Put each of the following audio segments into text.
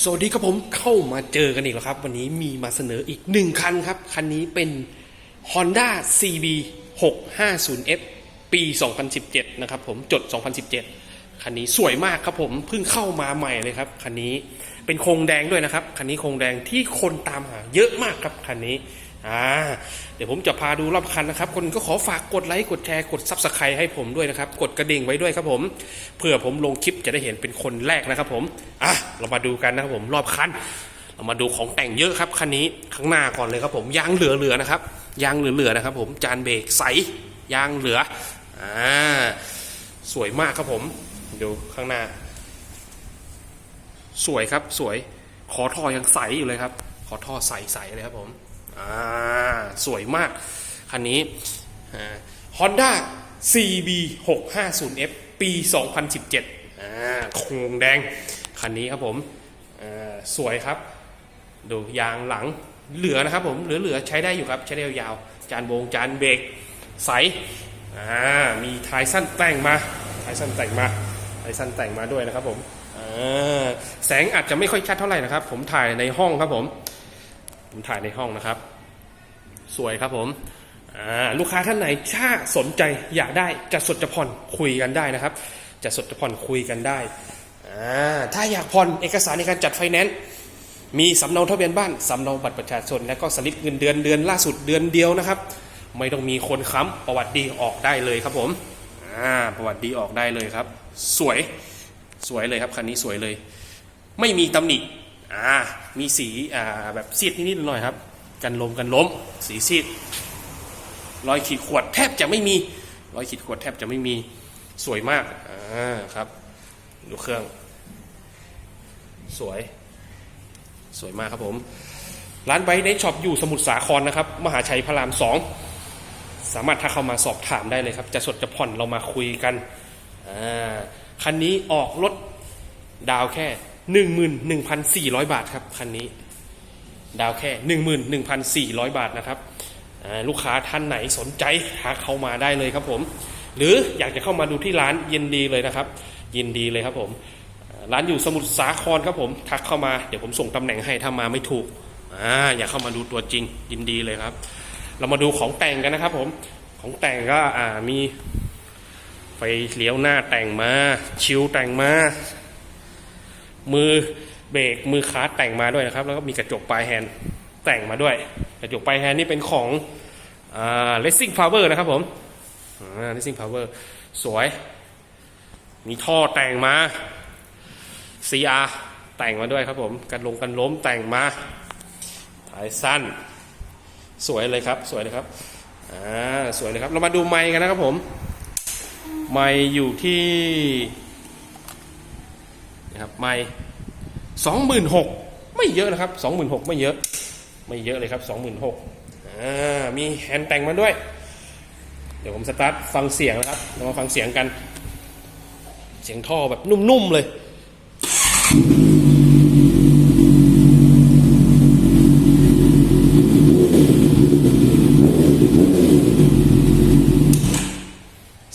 สวัสดีครับผมเข้ามาเจอกันอีกแล้วครับ วันนี้มีมาเสนออีกหนึ่งคันครับ คันนี้เป็น Honda CB 650F ปี 2017 นะครับผมจด 2017 คันนี้สวยมากครับผมเพิ่งเข้ามาใหม่เลยครับ คันนี้เป็นโครงแดงด้วยนะครับ คันนี้โครงแดงที่คนตามหาเยอะมากครับ คันนี้ อ่าเดี๋ยวผมจะพาดูรอบคันนะครับ คนก็ขอฝากกดไลค์กดแชร์กดซับสไครต์ให้ผมด้วยนะครับ กดกระดิ่งไว้ด้วยครับผมเพื่อผมลงคลิปจะได้เห็นเป็นคนแรกนะครับ ผมอะเรามาดูกันนะครับผมรอบคันเรามาดูของแต่งเยอะครับคันนี้ข้างหน้าก่อนเลยครับ ผมยางเหลือๆนะครับยางเหลือๆนะครับ ผมจานเบรกใสยางเหลืออ่าสวยมากครับผมดูข้างหน้า สวยครับสวยขอท่อยังใสอยู่เลยครับ ขอท่อใสๆเลยครับผม อ่าสวยมาก คันนี้อ่า Honda CB 650F ปี 2017อ่าโครงแดง คันนี้ครับผมสวยครับ ดูยางหลังเหลือนะครับผมเหลือๆใช้ได้อยู่ครับ ใช้ได้ยาวจานโบงจานเบรกใสอ่ามีท้ายสั้นแต่งมาท้ายสั้นแต่งมาท้ายสั้นแต่งมาด้วยนะครับผมแสงอาจจะไม่ค่อยชัดเท่าไหร่นะครับ ผมถ่ายในห้องครับผม ผมถ่ายในห้องนะครับ สวยครับผมลูกค้าท่านไหนถ้าสนใจอยากได้จะสดจะผ่อนคุยกันได้นะครับ จะสดจะผ่อนคุยกันได้ ถ้าอยากผ่อนเอกสารในการจัดไฟแนนซ์มีสำเนาทะเบียนบ้านสำเนาบัตรประชาชน และก็สลิปเงินเดือนเดือนล่าสุดเดือนเดียวนะครับ ไม่ต้องมีคนค้ำประวัติดีออกได้เลยครับผมประวัติดีออกได้เลยครับ สวยสวยเลยครับคันนี้สวยเลย ไม่มีตำหนิ อ่ามีสีอ่าแบบซีดนิดๆหน่อยครับ กันลมกันล้ม สีซีดรอยขีดขวดแทบจะไม่มีรอยขีดขวดแทบจะไม่มีสวยมากอ่าครับ ดูเครื่อง สวย สวยมากครับผม ร้านไบในช็อปอยู่สมุทรสาครนะครับ มหาชัยพระรามสองสามารถทักเข้ามาสอบถามได้เลยครับ จะสดจะผ่อนเรามาคุยกันอ่าคันนี้ออกรถดาวแค่ หนึ่งหมื่นหนึ่งพันสี่ร้อยบาทครับคันนี้ ดาวแค่หนึ่งหมื่นหนึ่งพันสี่ร้อยบาทนะครับลูกค้าท่านไหนสนใจทักเข้ามาได้เลยครับผม หรืออยากจะเข้ามาดูที่ร้านยินดีเลยนะครับ ยินดีเลยครับผม ร้านอยู่สมุทรสาครครับผม ทักเข้ามาเดี๋ยวผมส่งตำแหน่งให้ถ้ามาไม่ถูกอ่าอยากเข้ามาดูตัวจริง ยินดีเลยครับ เรามาดูของแต่งกันนะครับผมของแต่งก็อ่ามีไฟเลี้ยวหน้าแต่งมา ชิวแต่งมา มือเบรกมือคาร์ดแต่งมาด้วยนะครับ แล้วก็มีกระจกปลายแฮนด์แต่งมาด้วย กระจกปลายแฮนด์นี่เป็นของอ่า Racing Power นะครับผมอ่า Racing Power สวย มีท่อแต่งมา CR แต่งมาด้วยครับผมกันลงกันล้มแต่งมาถ่ายสั้น สวยเลยครับ สวยเลยครับอ่าสวยเลยครับ เรามาดูไมค์กันนะครับผม ไมค์อยู่ที่ นะครับไมค์สองหมื่นหกไม่เยอะนะครับสองหมื่นหกไม่เยอะไม่เยอะเลยครับสองหมื่นหกมีแฮนด์แต่งมาด้วย เดี๋ยวผมสตาร์ทฟังเสียงนะครับเรามาฟังเสียงกัน เสียงท่อแบบนุ่มๆเลย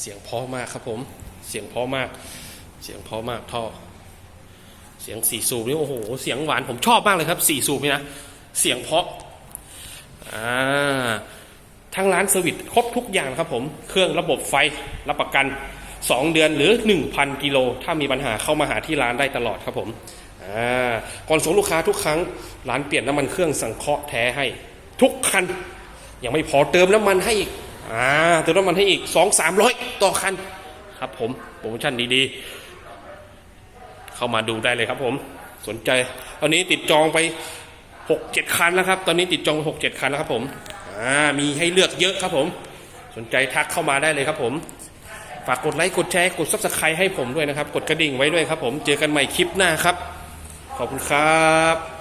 เสียงเพราะมากครับผม เสียงเพราะมาก เสียงเพราะมากท่อ เสียงสี่สูบนี่โอ้โหเสียงหวานผมชอบมากเลยครับสี่สูบนี่นะเสียงเพาะอ่าทางร้านเซอร์วิสครบทุกอย่างครับผมเครื่องระบบไฟรับประกัน 2 เดือนหรือ 1,000 กิโล ถ้ามีปัญหาเข้ามาหาที่ร้านได้ตลอดครับผมอ่าก่อนส่งลูกค้าทุกครั้ง ร้านเปลี่ยนน้ำมันเครื่องสังเคราะห์แท้ให้ ทุกคัน ยังไม่พอเติมน้ำมันให้อีกอ่าเติมน้ำมันให้อีก 2 3 0 0 ต่อคัน ครับผมโปรโมชั่นดีๆ เข้ามาดูได้เลยครับผมสนใจตอนนี้ติดจองไปหกเจ็ดคันแล้วครับ ตอนนี้ติดจองไป6 7คันแล้วครับผมอ่ามีให้เลือกเยอะครับผม สนใจทักเข้ามาได้เลยครับผมฝากกดไลค์กดแชร์กดซับสไครต์ให้ผมด้วยนะครับ กดกระดิ่งไว้ด้วยครับผมเจอกันใหม่คลิปหน้าครับ ขอบคุณครับ